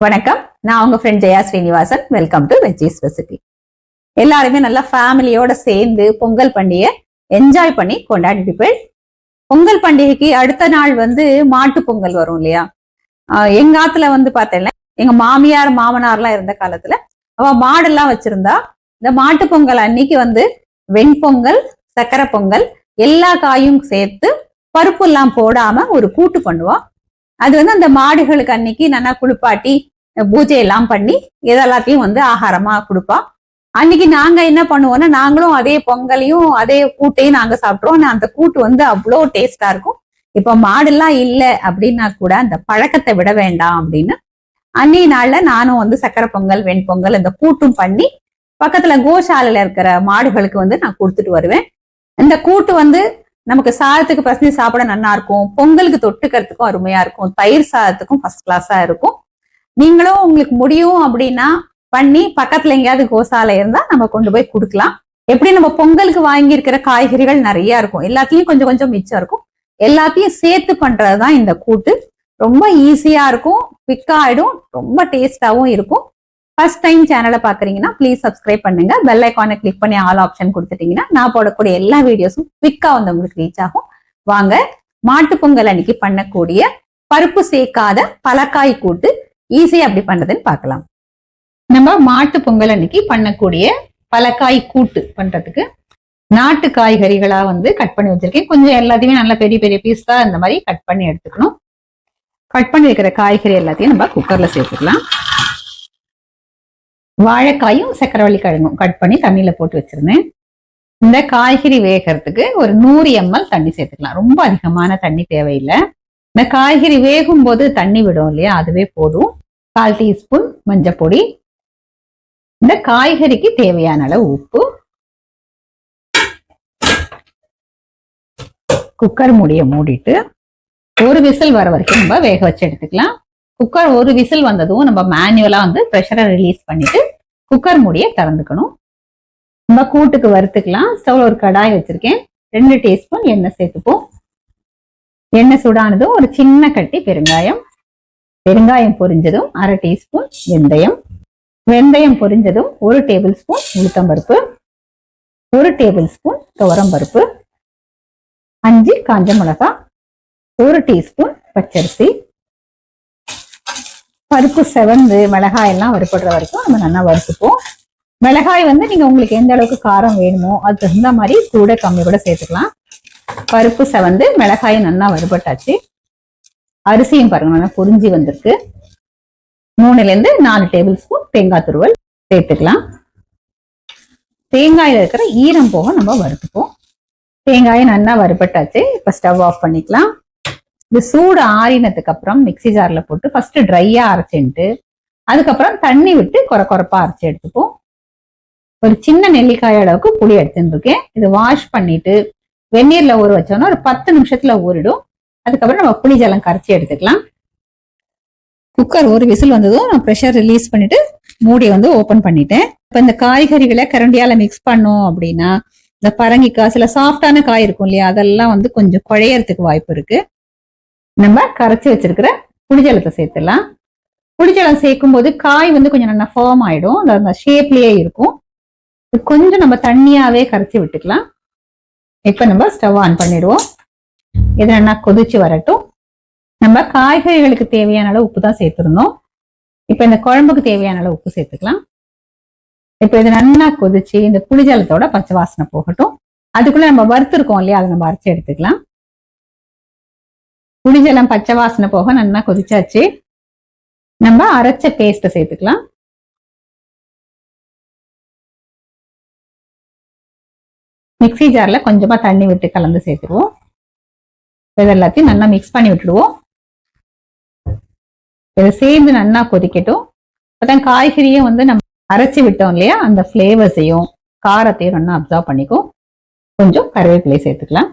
வணக்கம். நான் உங்க friend Jaya Srinivasan. Welcome to veggies recipe எல்லாருமே நல்லா ஃபேமிலியோட சேர்ந்து பொங்கல் பண்டிகை என்ஜாய் பண்ணி கொண்டாடிட்டு போய் பொங்கல் பண்டிகைக்கு அடுத்த நாள் வந்து மாட்டு பொங்கல் வரும் இல்லையா? ஆஹ் எங்க ஆத்துல வந்து பார்த்தேன்னா எங்க மாமியார் மாமனார்லாம் இருந்த காலத்துல அவ மாடெல்லாம் வச்சிருந்தா இந்த மாட்டு பொங்கல் அன்னைக்கு வந்து வெண்பொங்கல் சக்கரை பொங்கல் எல்லா காயும் சேர்த்து பருப்பு எல்லாம் போடாம ஒரு கூட்டு பண்ணுவா. அது வந்து அந்த மாடுகளுக்கு அன்னைக்கு நல்லா குளிப்பாட்டி பூஜை எல்லாம் பண்ணி இதெல்லாத்தையும் வந்து ஆகாரமா கொடுப்போம் அன்னைக்கு நாங்க என்ன பண்ணுவோம்னா நாங்களும் அதே பொங்கலையும் அதே கூட்டையும் நாங்க சாப்பிட்றோம் ஆனா அந்த கூட்டு வந்து அவ்வளோ டேஸ்டா இருக்கும். இப்ப மாடெல்லாம் இல்லை அப்படின்னா கூட அந்த பழக்கத்தை விட வேண்டாம் அப்படின்னு அன்னைய நாள்ல நானும் வந்து சக்கரை பொங்கல் வெண்பொங்கல் இந்த கூட்டும் பண்ணி பக்கத்துல கோஷாலையில இருக்கிற மாடுகளுக்கு வந்து நான் கொடுத்துட்டு வருவேன். இந்த கூட்டு வந்து நமக்கு சாதத்துக்கு பசங்க சாப்பிட நல்லா இருக்கும். பொங்கலுக்கு தொட்டுக்கிறதுக்கும் அருமையா இருக்கும். தயிர் சாதத்துக்கும் ஃபர்ஸ்ட் கிளாஸா இருக்கும். நீங்களும் உங்களுக்கு முடியும் அப்படின்னா பண்ணி பக்கத்துல எங்கேயாவது கோசாலை இருந்தா நம்ம கொண்டு போய் கொடுக்கலாம். எப்படி நம்ம பொங்கலுக்கு வாங்கி இருக்கிற காய்கறிகள் நிறைய இருக்கும். எல்லாத்தையும் கொஞ்சம் கொஞ்சம் மிச்சம் இருக்கும். எல்லாத்தையும் சேர்த்து பண்றதுதான் இந்த கூட்டு. ரொம்ப ஈஸியா இருக்கும். குவிக்கா ஆயிடும். ரொம்ப டேஸ்டாவும் இருக்கும். ஃபர்ஸ்ட் டைம் சேனலை பாக்குறீங்கன்னா ப்ளீஸ் சப்ஸ்கிரைப் பண்ணுங்க. பெல் ஐக்கானை கிளிக் பண்ணி ஆல் ஆப்ஷன் கொடுத்துட்டீங்கன்னா நான் போடக்கூடிய எல்லா வீடியோஸும் குவிக்கா வந்து உங்களுக்கு ரீச் ஆகும். வாங்க மாட்டு பொங்கல் அன்னைக்கு பண்ணக்கூடிய பருப்பு சேர்க்காத பலக்காய் கூட்டு ஈஸியா அப்படி பண்றதுன்னு பார்க்கலாம். நம்ம மாட்டு பொங்கல் அன்னைக்கு பண்ணக்கூடிய பலக்காய் கூட்டு பண்றதுக்கு நாட்டு காய்கறிகளா வந்து கட் பண்ணி வச்சிருக்கேன். கொஞ்சம் எல்லாத்தையுமே நல்லா பெரிய பெரிய பீஸா இந்த மாதிரி கட் பண்ணி எடுத்துக்கணும். கட் பண்ணி இருக்கிற காய்கறி எல்லாத்தையும் நம்ம குக்கர்ல சேர்த்துக்கலாம். வாழைக்காயும் சக்கரவள்ளி கிழங்கும் கட் பண்ணி தண்ணியில போட்டு வச்சிருந்தேன். இந்த காய்கறி வேகிறதுக்கு ஒரு நூறு எம்எல் தண்ணி சேர்த்துக்கலாம். ரொம்ப அதிகமான தண்ணி தேவையில்லை. இந்த காய்கறி வேகும் போது தண்ணி விடும் இல்லையா? அதுவே போதும். கால் டீஸ்பூன் மஞ்சள் பொடி. இந்த காய்கறிக்கு தேவையான அளவு உப்பு. குக்கர் மூடிய மூடிட்டு ஒரு விசில் வர வரைக்கும் நம்ம வேக வச்சு எடுத்துக்கலாம். குக்கர் ஒரு விசில் வந்ததும் நம்ம மேனுவலா வந்து ப்ரெஷரை ரிலீஸ் பண்ணிட்டு குக்கர் மூடிய திறந்துக்கணும். நம்ம கூட்டுக்கு வறுத்துக்கலாம். ஸ்டவ்ல ஒரு கடாய் வச்சிருக்கேன். ரெண்டு டீஸ்பூன் எண்ணெய் சேர்த்துப்போம். எண்ணெய் சூடானதும் ஒரு சின்ன கட்டி பெருங்காயம். பெருங்காயம் பொரிஞ்சதும் அரை டீஸ்பூன் வெந்தயம். வெந்தயம் பொரிஞ்சதும் ஒரு டேபிள் ஸ்பூன் உளுத்தம்பருப்பு. ஒரு டேபிள் ஸ்பூன் துவரம்பருப்பு. அஞ்சு காஞ்ச மிளகா ஒரு டீஸ்பூன் பச்சரிசி. பருப்பு செவந்து மிளகாய் எல்லாம் வறுபடுற வரைக்கும் நம்ம நல்லா வறுத்துப்போம். மிளகாய் வந்து நீங்க உங்களுக்கு எந்த அளவுக்கு காரம் வேணுமோ அது தகுந்த மாதிரி கூட கம்மி கூட சேர்த்துக்கலாம். பருப்பு செவந்து மிளகாய் நல்லா வறுபட்டாச்சு. அரிசியும் பாருங்க நல்லா பொரிஞ்சி வந்திருக்கு. மூணுல இருந்து நாலு டேபிள் ஸ்பூன் தேங்காய் துருவல் சேர்த்துக்கலாம். தேங்காயில இருக்கிற ஈரம் போக நம்ம வறுத்துப்போம். தேங்காயை நல்லா வறுபட்டாச்சு. இப்ப ஸ்டவ் ஆஃப் பண்ணிக்கலாம். இந்த சூடு ஆறினதுக்கு அப்புறம் மிக்சி ஜார்ல போட்டு ஃபர்ஸ்ட் ட்ரையா அரைச்சின்ட்டு அதுக்கப்புறம் தண்ணி விட்டு குறை குறைப்பா அரைச்சி எடுத்துப்போம். ஒரு சின்ன நெல்லிக்காய் அளவுக்கு புளி எடுத்துருக்கேன் இது வாஷ் பண்ணிட்டு வெந்நீர்ல ஊற வச்சோம்னா ஒரு பத்து நிமிஷத்துல ஊறிடும். அதுக்கப்புறம் நம்ம புளி ஜலம் கரைச்சி எடுத்துக்கலாம். குக்கர் ஒரு விசில் வந்ததும் நான் ப்ரெஷர் ரிலீஸ் பண்ணிட்டு மூடியை வந்து ஓப்பன் பண்ணிட்டேன். இப்போ இந்த காய்கறிகளை கரண்டியால மிக்ஸ் பண்ணோம் அப்படின்னா இந்த பரங்கிக்காய் சில சாஃப்டான காய் இருக்கும் இல்லையா அதெல்லாம் வந்து கொஞ்சம் குழையறதுக்கு வாய்ப்பு இருக்கு. நம்ம கரைச்சி வச்சிருக்கிற புளிஜலத்தை சேர்த்துடலாம். புளிஜலம் சேர்க்கும் போது காய் வந்து கொஞ்சம் நல்லா ஃபார்ம் ஆயிடும். அந்த ஷேப்லயே இருக்கும். கொஞ்சம் நம்ம தண்ணியாவே கரைச்சி விட்டுக்கலாம். இப்ப நம்ம ஸ்டவ் ஆன் பண்ணிடுவோம். இது நல்லா கொதிச்சு வரட்டும். நம்ம காய்கறிகளுக்கு தேவையான அளவு உப்பு தான் சேர்த்துருந்தோம். இப்ப இந்த குழம்புக்கு தேவையான அளவு உப்பு சேர்த்துக்கலாம். இப்ப இது நல்லா கொதிச்சு இந்த புளிஜலத்தோட பச்சை வாசனை போகட்டும். அதுக்குள்ள நம்ம வறுத்துருக்கோம் இல்லையா அதை நம்ம அரைச்சி எடுத்துக்கலாம். புளிஜலம் பச்சை வாசனை போக நல்லா கொதிச்சாச்சு. நம்ம அரைச்ச பேஸ்ட்டை சேர்த்துக்கலாம். மிக்சி ஜார்ல கொஞ்சமா தண்ணி விட்டு கலந்து சேர்த்துருவோம். இது எல்லாத்தையும் நல்லா மிக்ஸ் பண்ணி விட்டுடுவோம். இதை சேர்ந்து நல்லா கொதிக்கட்டும். அப்பதான் காய்கறியும் வந்து நம்ம அரைச்சி விட்டோம் இல்லையா? அந்த ஃப்ளேவர்ஸையும் காரத்தையும் நல்லா அப்சர்வ் பண்ணிக்கும். கொஞ்சம் கருவேப்பிலையை சேர்த்துக்கலாம்.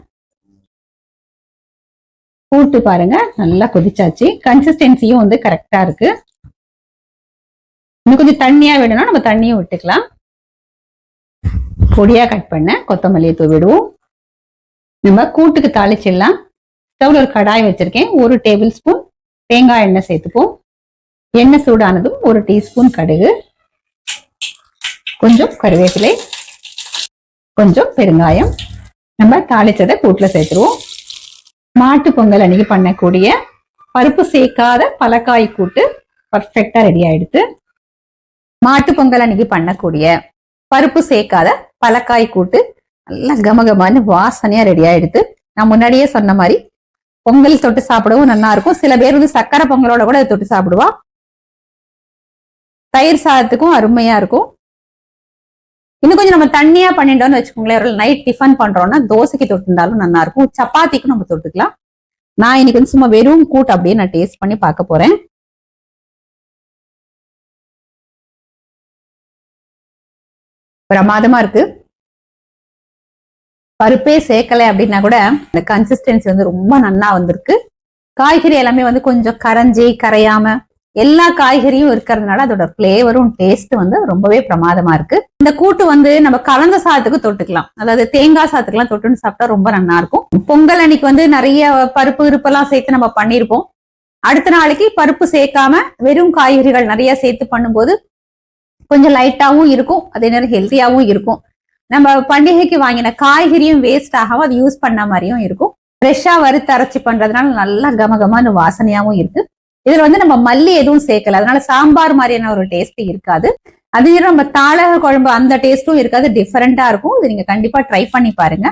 கூட்டு பாருங்க. நல்லா கொதிச்சாச்சு. கன்சிஸ்டன்சியும் வந்து கரெக்டா இருக்கு. இன்னும் கொஞ்சம் தண்ணியா வேணும்னா நம்ம தண்ணியும் விட்டுக்கலாம். பொடியா கட் பண்ண கொத்தமல்லியை தூவிடுவோம் நம்ம கூட்டுக்கு தாளிச்சிடலாம். ஸ்டவ்ல ஒரு கடாய் வச்சிருக்கேன். ஒரு டேபிள் ஸ்பூன் தேங்காய் எண்ணெய் சேர்த்துப்போம். எண்ணெய் சூடானதும் ஒரு டீஸ்பூன் கடுகு. கொஞ்சம் கருவேப்பிலை. கொஞ்சம் பெருங்காயம். நம்ம தாளிச்சதை கூட்டுல சேர்த்துருவோம். மாட்டு பொங்கல் அன்னைக்கு பண்ணக்கூடிய பருப்பு சேர்க்காத பலக்காய் கூட்டு பர்ஃபெக்டா ரெடி ஆயிடுத்து மாட்டு பொங்கல் அன்னைக்கு பண்ணக்கூடிய பருப்பு சேர்க்காத பலக்காய் கூட்டு நல்லா கமகமான வாசனையா ரெடி ஆயிடுது நான் முன்னாடியே சொன்ன மாதிரி பொங்கல் தொட்டு சாப்பிடவும் நல்லா இருக்கும். சில பேர் வந்து சக்கரை பொங்கலோட கூட தொட்டு சாப்பிடுவா. தயிர் சாதத்துக்கும் அருமையா இருக்கும். இன்னும் கொஞ்சம் நம்ம தண்ணியா பண்ணிட்டோம்னு வச்சுக்கோங்களேன். ஒரு நைட் டிஃபன் பண்றோம்னா தோசைக்கு தொட்டுருந்தாலும் நல்லா இருக்கும். சப்பாத்திக்கும் நம்ம தொட்டுக்கலாம். நான் இன்னைக்கு வந்து சும்மா வெறும் கூட்டு அப்படியே நான் டேஸ்ட் பண்ணி பார்க்க போறேன். பிரமாதமா இருக்கு. பருப்பே சேர்க்கலை அப்படின்னா கூட இந்த கன்சிஸ்டன்சி வந்து ரொம்ப நல்லா வந்திருக்கு. காய்கறி எல்லாமே வந்து கொஞ்சம் கரைஞ்சி கரையாம எல்லா காய்கறியும் இருக்கிறதுனால அதோட ஃபிளேவரும் டேஸ்ட் வந்து ரொம்பவே பிரமாதமா இருக்கு. இந்த கூட்டு வந்து நம்ம கலந்த சாதத்துக்கு தொட்டுக்கலாம். அதாவது தேங்காய் சாதத்துக்குலாம் தொட்டுன்னு சாப்பிட்டா ரொம்ப நல்லா இருக்கும். பொங்கல் அன்னைக்கு வந்து நிறைய பருப்பு இருப்பெல்லாம் சேர்த்து நம்ம பண்ணியிருப்போம் அடுத்த நாளைக்கு பருப்பு சேர்க்காம வெறும் காய்கறிகள் நிறைய சேர்த்து பண்ணும்போது கொஞ்சம் லைட்டாவும் இருக்கும். அதே நேரம் ஹெல்த்தியாவும் இருக்கும். நம்ம பண்டிகைக்கு வாங்கின காய்கறியும் வேஸ்ட் ஆகாம அது யூஸ் பண்ண மாதிரியும் இருக்கும். ஃப்ரெஷ்ஷா வறுத்து அரைச்சி பண்றதுனால நல்லா கமகமான வாசனையாவும் இருக்கு. இதுல வந்து நம்ம மல்லி எதுவும் சேர்க்கல. அதனால சாம்பார் மாதிரியான ஒரு டேஸ்ட் இருக்காது. அதே நேரம் நம்ம தாளக குழம்பு அந்த டேஸ்ட்டும் இருக்காது. டிஃபரெண்டா இருக்கும். இது நீங்க கண்டிப்பா ட்ரை பண்ணி பாருங்க.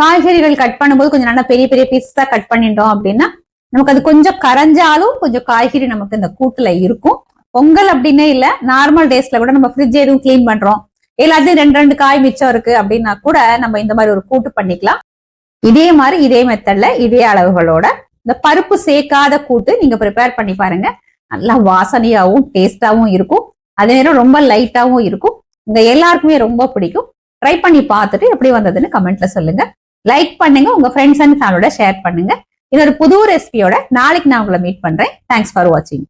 காய்கறிகள் கட் பண்ணும்போது கொஞ்சம் நல்லா பெரிய பெரிய பீஸா கட் பண்ணிட்டோம் அப்படின்னா நமக்கு அது கொஞ்சம் கரைஞ்சாலும் கொஞ்சம் காய்கறி நமக்கு இந்த கூட்டுல இருக்கும். பொங்கல் அப்படின்னே இல்ல. நார்மல் டேஸ்ல கூட நம்ம ஃப்ரிட்ஜ் எதுவும் கிளீன் பண்றோம். எல்லாத்தையும் ரெண்டு ரெண்டு காய் மிச்சம் இருக்கு அப்படின்னா கூட நம்ம இந்த மாதிரி ஒரு கூட்டு பண்ணிக்கலாம். இதே மாதிரி இதே மெத்தட்ல இதே அளவுகளோட இந்த பருப்பு சேர்க்காத கூட்டு நீங்க ப்ரிப்பேர் பண்ணி பாருங்க. நல்லா வாசனையாவும் டேஸ்டாவும் இருக்கும். அதே நேரம் ரொம்ப லைட்டாவும் இருக்கும். உங்க எல்லாருக்குமே ரொம்ப பிடிக்கும். ட்ரை பண்ணி பார்த்துட்டு எப்படி வந்ததுன்னு கமெண்ட்ல சொல்லுங்க. லைக் பண்ணுங்க உங்க ஃப்ரெண்ட்ஸ் அண்ட் ஃபேமிலியோட ஷேர் பண்ணுங்க. இது ஒரு புது ரெசிபியோட நாளைக்கு நான் உங்களை மீட் பண்றேன். தேங்க்ஸ் ஃபார் வாட்சிங்